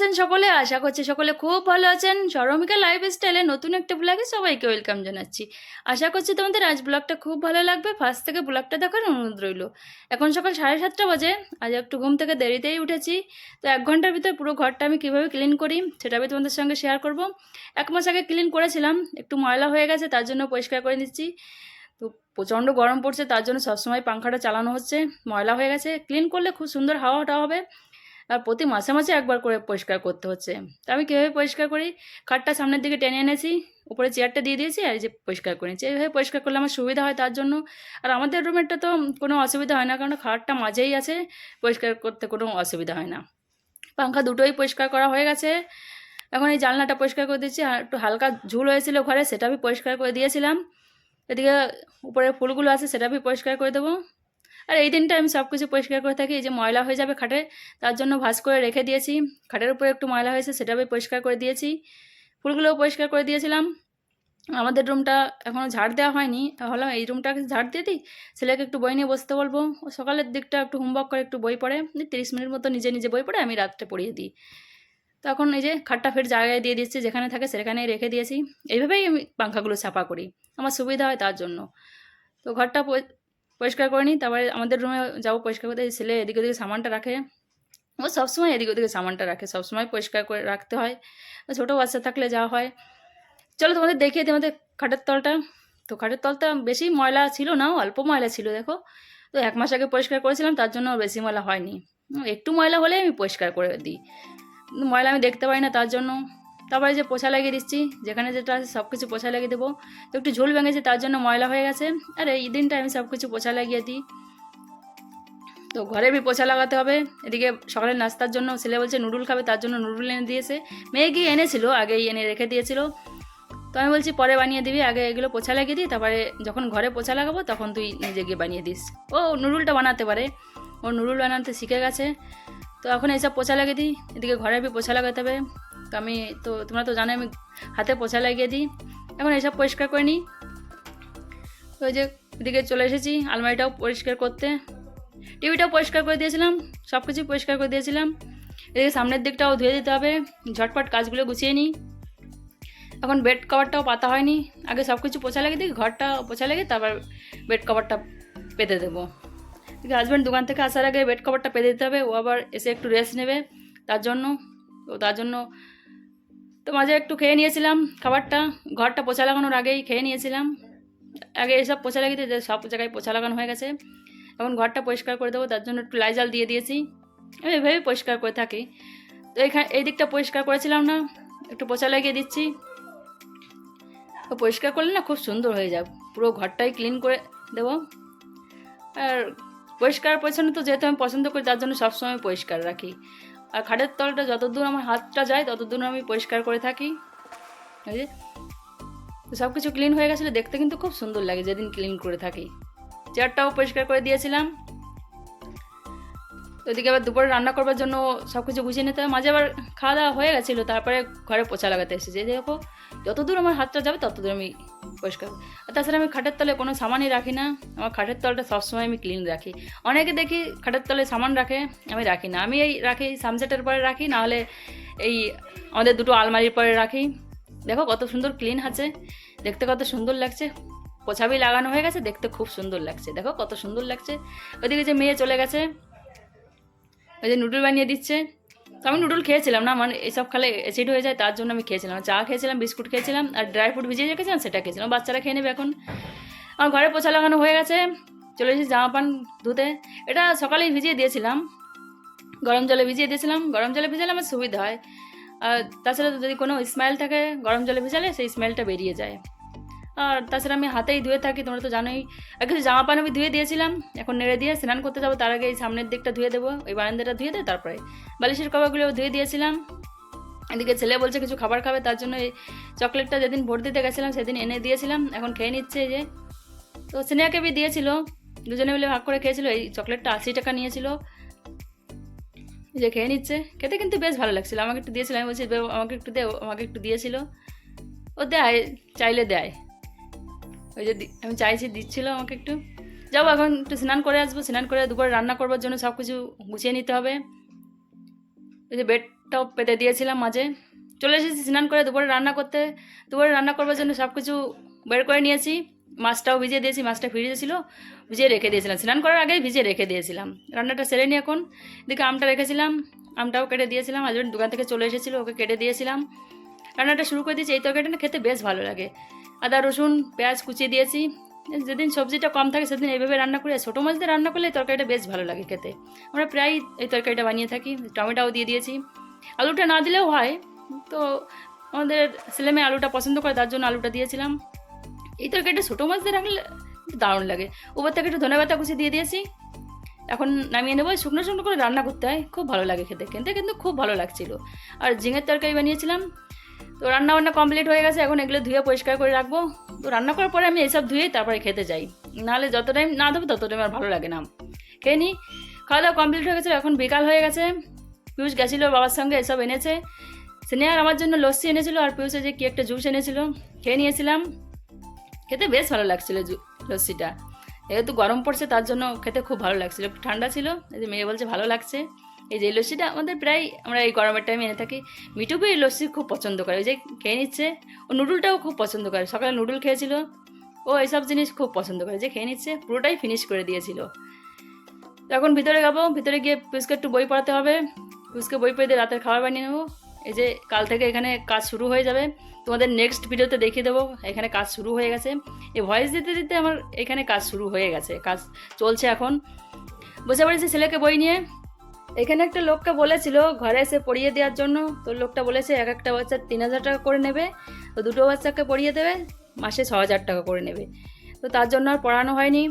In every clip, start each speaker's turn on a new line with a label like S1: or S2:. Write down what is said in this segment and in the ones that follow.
S1: আছেন সকলে? আশা করছি সকলে খুব ভালো আছেন। সরমিকা লাইফ স্টাইলে নতুন একটা ব্লগে সবাইকে ওয়েলকাম জানাচ্ছি। আশা করছি তোমাদের আজ ব্লগটা খুব ভালো লাগবে। ফার্স্ট থেকে ব্লগটা দেখার অনুরোধ রইল। এখন সকাল সাড়ে সাতটা বাজে। আজ একটু ঘুম থেকে দেরিতেই উঠেছি। তো এক ঘণ্টার ভিতর পুরো ঘরটা আমি কীভাবে ক্লিন করি, সেটা আমি তোমাদের সঙ্গে শেয়ার করব। এক মাস আগে ক্লিন করেছিলাম। একটু ময়লা হয়ে গেছে, তার জন্য পরিষ্কার করে নিচ্ছি। তো প্রচণ্ড গরম পড়ছে, তার জন্য সবসময় পাংখাটা চালানো হচ্ছে। ময়লা হয়ে গেছে। ক্লিন করলে খুব সুন্দর হাওয়াটা হবে। আর প্রতি মাসে মাসে একবার করে পরিষ্কার করতে হচ্ছে। তা আমি কীভাবে পরিষ্কার করি? খাটটা সামনের দিকে টেনে এনেছি, উপরে চেয়ারটা দিয়ে দিয়েছি আর যে পরিষ্কার করে এইভাবে পরিষ্কার করলে আমার সুবিধা হয় তার জন্য। আর আমাদের রুমেরটা তো কোনো অসুবিধা হয় না, কারণ খাটটা মাঝেই আছে, পরিষ্কার করতে কোনো অসুবিধা হয় না। পাংখা দুটোই পরিষ্কার করা হয়ে গেছে। এখন এই জানলাটা পরিষ্কার করে দিচ্ছি আর একটু হালকা ঝুল হয়েছিল ঘরে, সেটা আমি পরিষ্কার করে দিয়েছিলাম। এদিকে উপরে ফুলগুলো আছে, সেটা আমি পরিষ্কার করে দেবো। আর এই দিনটা আমি সব কিছু পরিষ্কার করে থাকি, এই যে ময়লা হয়ে যাবে খাটে, তার জন্য ভাঁজ করে রেখে দিয়েছি। খাটের উপরে একটু ময়লা হয়েছে, সেটা আমি পরিষ্কার করে দিয়েছি। ফুলগুলোও পরিষ্কার করে দিয়েছিলাম। আমাদের রুমটা এখনও ঝাড় দেওয়া হয়নি। ভাবলাম এই রুমটাকে ঝাড় দিয়ে দিই? ছেলেকে একটু বই নিয়ে বসতে বলব। সকালের দিকটা একটু হোমওয়ার্ক করে, একটু বই পড়ে। তিরিশ মিনিট মতো নিজে নিজে বই পড়ে, আমি রাত্রে পড়িয়ে দিই। তখন এই যে খাটটা ফের জায়গায় দিয়ে দিচ্ছি, যেখানে থাকে সেখানেই রেখে দিয়েছি। এইভাবেই আমি পাংখাগুলো ছাপা করি। আমার সুবিধা হয় তার জন্য। তো ঘরটা পরিষ্কার করে নিই, তারপরে আমাদের রুমে যাব পরিষ্কার করতে। ছেলে এদিকে ওদিকে সামানটা রাখে। ও সবসময় এদিকে ওদিকে সামানটা রাখে, সবসময় পরিষ্কার করে রাখতে হয়। ছোটো বাচ্চা থাকলে যাওয়া হয়। চলো তোমাদের দেখিয়ে দিই আমাদের খাটের তলটা। তো খাটের তলটা বেশি ময়লা ছিল না, অল্প ময়লা ছিল, দেখো। তো এক মাস আগে পরিষ্কার করেছিলাম, তার জন্য বেশি ময়লা হয়নি। একটু ময়লা হলে আমি পরিষ্কার করে দিই। ময়লা আমি দেখতে পাই না তার জন্য। তারপরে যে পোছা লাগিয়ে দিচ্ছি, যেখানে যেটা আছে সব কিছু পোছা লাগিয়ে দেবো। তো একটু ঝোল ভেঙেছে, তার জন্য ময়লা হয়ে গেছে। আর এই দিনটা আমি সব কিছু পোছা লাগিয়ে দিই। তো ঘরে বি পোছা লাগাতে হবে। এদিকে সকালের নাস্তার জন্য ছেলে বলছে নুডুল খাবে, তার জন্য নুডুল এনে দিয়েছে। মেয়ে গিয়ে এনেছিল, আগেই এনে রেখে দিয়েছিল। তো আমি বলছি পরে বানিয়ে দিবি, আগে এগুলো পোছা লাগিয়ে দিই, তারপরে যখন ঘরে পোছা লাগাবো তখন তুই নিজে গিয়ে বানিয়ে দিস। ও নুডুলটা বানাতে পারে। ও নুডুল বানাতে শিখে গেছে। তো এখন এইসব পোছা লাগিয়ে দিই। এদিকে ঘরে বি পোছা লাগাতে হবে। আমি তো তোমরা তো জানো আমি হাতে পোছা লাগিয়ে দিই। এখন এসব পরিষ্কার করে নিই। তো ওই যে এদিকে চলে এসেছি, আলমারিটাও পরিষ্কার করতে। টিভিটাও পরিষ্কার করে দিয়েছিলাম সব কিছু পরিষ্কার করে দিয়েছিলাম। এদিকে সামনের দিকটাও ধুয়ে দিতে হবে, ঝটপট কাজগুলো গুছিয়ে নিই। এখন বেড কভারটাও পাতা হয়নি, আগে সব কিছু পোছা লাগিয়ে দিই, ঘরটা পোছা লাগিয়ে তারপর বেড কভারটা পেতে দেবো। হাজব্যান্ড দোকান থেকে আসার আগে বেড কভারটা পেতে দিতে হবে, ও আবার এসে একটু রেস্ট নেবে, তার জন্য তো তার জন্য তো মাঝে একটু খেয়ে নিয়েছিলাম খাবারটা। ঘরটা পোছা লাগানোর আগেই খেয়ে নিয়েছিলাম। আগে এসব পোছা লাগিয়ে দিয়ে সব জায়গায় পোছা লাগানো হয়ে গেছে। এখন ঘরটা পরিষ্কার করে দেবো, তার জন্য একটু লাইজাল দিয়ে দিয়েছি। আমি এভাবেই পরিষ্কার করে থাকি। তো এখানে, এই দিকটা পরিষ্কার করেছিলাম না, একটু পোছা লাগিয়ে দিচ্ছি। তো পরিষ্কার করলে না খুব সুন্দর হয়ে যাবে। পুরো ঘরটাই ক্লিন করে দেবো। আর পরিষ্কার পরিচ্ছন্ন তো যেহেতু আমি পছন্দ করি, তার জন্য সবসময় পরিষ্কার রাখি। আর খাটের তলটা যতদূর আমার হাতটা যায়, ততদূর আমি পরিষ্কার করে থাকি। যে, তো সব কিছু ক্লিন হয়ে গেছিল, দেখতে কিন্তু খুব সুন্দর লাগে যেদিন ক্লিন করে থাকি। চেয়ারটাও পরিষ্কার করে দিয়েছিলাম। ওদিকে আবার দুপুরে রান্না করবার জন্য সব কিছু গুছিয়ে নিতে হবে। মাঝে আবার খাওয়া দাওয়া হয়ে গেছিল, তারপরে ঘরে পোছা লাগাতে এসেছে। এই দেখো, যতদূর আমার হাতটা যাবে, ততদূর আমি পরিষ্কার আর তাছাড়া আমি খাটের তলে কোনো সামানই রাখি না। আমার খাটের তলটা সবসময় আমি ক্লিন রাখি। অনেকে দেখি খাটের তলে সামান রাখে, আমি রাখি না। আমি এই রাখি সামসেটের পরে রাখি, নাহলে এই আমাদের দুটো আলমারির পরে রাখি। দেখো কত সুন্দর ক্লিন আছে। দেখতে কত সুন্দর লাগছে। পোছাবি লাগানো হয়ে গেছে, দেখতে খুব সুন্দর লাগছে। দেখো কত সুন্দর লাগছে। ওইদিকে যে মেয়ে চলে গেছে, ওই যে নুডল বানিয়ে দিচ্ছে। তো আমি নুডল খেয়েছিলাম না মানে এসব খালে অ্যাসিড হয়ে যায়, তার জন্য আমি খেয়েছিলাম। চা খেয়েছিলাম, বিস্কুট খেয়েছিলাম, আর ড্রাই ফ্রুট ভিজিয়ে রেখেছিলাম, সেটা খেয়েছিলাম। বাচ্চারা খেয়ে নেবে এখন। আমার ঘরে পোছা লাগানো হয়ে গেছে। চলে এসেছি জামা প্যান্ট ধুতে। এটা সকালেই ভিজিয়ে দিয়েছিলাম। গরম জলে ভিজিয়ে দিয়েছিলাম। গরম জলে ভিজালে আমার সুবিধা হয়। আর তাছাড়া যদি কোনো স্মেল থাকে, গরম জলে ভিজালে সেই স্মেলটা বেরিয়ে যায়। আর তাছাড়া আমি হাতেই ধুয়ে থাকি, তোমরা তো জানোই। আর কিছু জামা প্যান্ট আমি ধুয়ে দিয়েছিলাম, এখন নেড়ে দিয়ে স্নান করতে যাব, তার আগে এই সামনের দিকটা ধুয়ে দেবো, ওই বারান্দাটা ধুয়ে দেয় তারপরে বালিশের কভারগুলো ধুয়ে দিয়েছিলাম। এদিকে ছেলে বলছে কিছু খাবার খাবে, তার জন্য এই চকলেটটা যেদিন ভোট দিতে গেছিলাম, সেদিন এনে দিয়েছিলাম, এখন খেয়ে নিচ্ছে যে। তো স্নেহাকে বি দিয়েছিল, দুজনে মিলে ভাগ করে খেয়েছিল, এই চকলেটটা আশি টাকা নিয়েছিল। যে খেয়ে নিচ্ছে, খেতে কিন্তু বেশ ভালো লাগছিল, আমাকে একটু দিয়েছিল, আমি বলছি আমাকে একটু দে আমাকে একটু দিয়েছিল। ও দেয়, চাইলে দেয়। ওই যে আমি চাইছি দিচ্ছিল আমাকে একটু। যাব এখন, একটু স্নান করে আসব, স্নান করে দুপুরে রান্না করবার জন্য সব কিছু গুছিয়ে নিতে হবে। ওই যে বেড ভাতটাও পেতে দিয়েছিলাম মাঝে। চলে এসেছি স্নান করে দুপুরে রান্না করতে। দুপুরে রান্না করবার জন্য সব কিছু বের করে নিয়েছি। মাছটাও ভিজিয়ে দিয়েছি, মাছটা ফিরিয়ে ছিল, ভিজিয়ে রেখে দিয়েছিলাম। স্নান করার আগেই ভিজিয়ে রেখে দিয়েছিলাম। রান্নাটা সেরে নিই এখন। এদিকে আমটা রেখেছিলাম, আমটাও কেটে দিয়েছিলাম। হাজবেন্ড দোকান থেকে চলে এসেছিল, ওকে কেটে দিয়েছিলাম। রান্নাটা শুরু করে দিয়েছি, এই তরকারিটা না খেতে বেশ ভালো লাগে। আদা, রসুন, পেঁয়াজ কুচিয়ে দিয়েছি। যেদিন সবজিটা কম থাকে, সেদিন এইভাবে রান্না করি। ছোটো মাছ দিয়ে রান্না করলে এই তরকারিটা বেশ ভালো লাগে খেতে। আমরা প্রায় এই তরকারিটা বানিয়ে থাকি। টমেটোও দিয়ে দিয়েছি। আলুটা না দিলেও হয়। তো আমাদের ছেলেমেয়ে আলুটা পছন্দ করে, তার জন্য আলুটা দিয়েছিলাম। এই তরকারিটা ছোটো মাছ দিয়ে রাখলে দারুণ লাগে। উপর থেকে একটু ধনে পাতা কুচি দিয়ে দিয়েছি। এখন নামিয়ে নেব। শুকনো শুকনো করে রান্না করতে হয়। খুব ভালো লাগে খেতে। খেতে কিন্তু খুব ভালো লাগছিল। আর ঝিঙের তরকারি বানিয়েছিলাম। তো রান্না বান্না কমপ্লিট হয়ে গেছে, এখন এগুলো ধুয়ে পরিষ্কার করে রাখব। তো রান্না করার পরে আমি এসব ধুয়ে তারপরে খেতে যাই। নাহলে যত টাইম না দেবো তত টাইম আর ভালো লাগে না। খেয়ে নিই খাওয়া দাওয়া কমপ্লিট হয়ে গেছে, এখন বিকাল হয়ে গেছে। পিউষ গেছিল বাবার সঙ্গে, এসব এনেছে। স্নেহার আমার জন্য লস্যি এনেছিল আর পিয়ুষে যে কি একটা জুস এনেছিল। খেয়ে নিয়েছিলাম। খেতে বেশ ভালো লাগছিল লস্যিটা। যেহেতু গরম পড়ছে, তার জন্য খেতে খুব ভালো লাগছিল। ঠান্ডা ছিল, এই যে মেয়ে বলছে ভালো লাগছে। এই যে লস্যিটা আমাদের প্রায় আমরা এই গরমের টাইমে এনে থাকি। মিটুকু এই লস্যি খুব পছন্দ করে, ওই যে খেয়ে নিচ্ছে। ও নুডলটাও খুব পছন্দ করে। সকালে নুডল খেয়েছিল। ও এইসব জিনিস খুব পছন্দ করে, যে খেয়ে নিচ্ছে, পুরোটাই ফিনিশ করে দিয়েছিল। এখন ভিতরে যাব, ভিতরে গিয়ে পিউসকে একটু বই পড়াতে হবে। পিউসকে বই পড়ে দিয়ে রাতের খাবার বানিয়ে নেব। এই যে কাল থেকে এখানে কাজ শুরু হয়ে যাবে। তোমাদের নেক্সট ভিডিওতে দেখিয়ে দেবো, এখানে কাজ শুরু হয়ে গেছে। এই ভয়েস দিতে দিতে আমার এখানে কাজ শুরু হয়ে গেছে, কাজ চলছে এখন। বসে পড়েছি ছেলেকে বই নিয়ে। এখানে একটা লোককে বলেছিল, ঘরে এসে পড়িয়ে দেওয়ার জন্য। তো লোকটা বলেছে, এক একটা বাচ্চা তিন হাজার টাকা করে নেবে, তো দুটো বাচ্চাকে পড়িয়ে দেবে, মাসে ছ হাজার টাকা করে নেবে। তো তার জন্য আর পড়ানো হয়নি।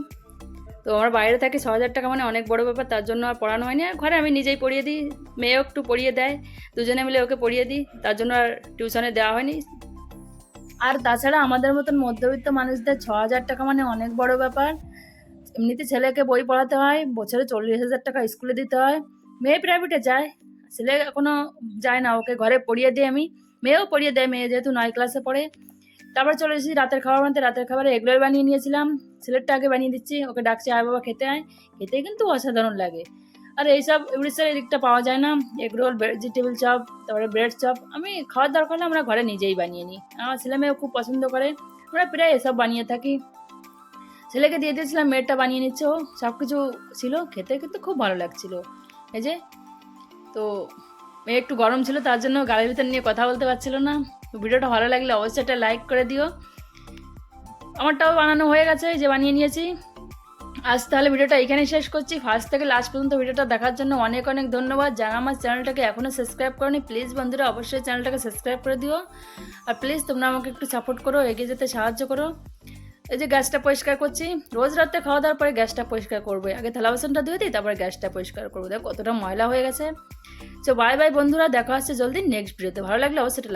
S1: তো আমার বাইরে থাকি ছ হাজার টাকা মানে অনেক বড় ব্যাপার, তার জন্য আর পড়ানো হয়নি। আর ঘরে আমি নিজেই পড়িয়ে দিই, মেয়েও একটু পড়িয়ে দেয়, দুজনে মিলে ওকে পড়িয়ে দিই, তার জন্য আর টিউশনে দেওয়া হয়নি। আর তাছাড়া আমাদের মতন মধ্যবিত্ত মানুষদের ছ হাজার টাকা মানে অনেক বড় ব্যাপার। এমনিতে ছেলেকে বই পড়াতে হয়, বছরে চল্লিশ হাজার টাকা স্কুলে দিতে হয়। মেয়ে প্রাইভেটে যায়, ছেলে এখনও যায় না, ওকে ঘরে পড়িয়ে দিই আমি, মেয়েও পড়িয়ে দেয়, মেয়ে যেহেতু নয় ক্লাসে পড়ে। তারপর চলে এসেছি রাতের খাবার বানাতে, রাতের খাবারে এগরোল বানিয়ে নিয়েছিলাম, ছেলেরটা আগে বানিয়ে দিচ্ছি, ওকে ডাকছে, আয় বাবা, খেতে আয়। খেতে কিন্তু অসাধারণ লাগে। আর এইসব উড়িষ্যার এদিকটা পাওয়া যায় না, এগরোল ভেজিটেবল চপ তারপরে ব্রেড চপ আমি খাওয়ার দরকার হলে আমরা ঘরে নিজেই বানিয়ে নিই। আমার ছেলে মেয়েও খুব পছন্দ করে, আমরা প্রায় এসব বানিয়ে থাকি। ছেলেকে দিয়ে দিয়েছিলাম, মেয়েরটা বানিয়ে নিচ্ছে ও সব কিছু ছিল, খেতে কিন্তু খুব ভালো লাগছিল। এই যে, তো মেয়ে একটু গরম ছিল, তার জন্য গাড়ির ভিতর নিয়ে কথা বলতে পারছিল না। ভিডিওটা ভালো লাগলে অবশ্যই একটা লাইক করে দিও। আমারটাও বানানো হয়ে গেছে যে বানিয়ে নিয়েছি। আজ তাহলে ভিডিওটা এখানেই শেষ করছি। ফার্স্ট থেকে লাস্ট পর্যন্ত ভিডিওটা দেখার জন্য অনেক অনেক ধন্যবাদ। যারা আমার চ্যানেলটাকে এখনও সাবস্ক্রাইব করনি প্লিজ বন্ধুরা অবশ্যই চ্যানেলটাকে সাবস্ক্রাইব করে দিও। আর প্লিজ তোমরা আমাকে একটু সাপোর্ট করো, এগিয়ে যেতে সাহায্য করো। এই যে গ্যাসটা পরিষ্কার করছি, রোজ রাতে খাওয়া দাওয়ার পরে গ্যাসটা পরিষ্কার করব। আগে থালা বাসনটা ধুয়ে দিই, তারপরে গ্যাসটা পরিষ্কার করব। দেখ কতটা ময়লা হয়ে গেছে। তো বাই বাই বন্ধুরা, দেখা হচ্ছে জলদি নেক্সট ভিডিওতে ভালো লাগলে অবশ্যই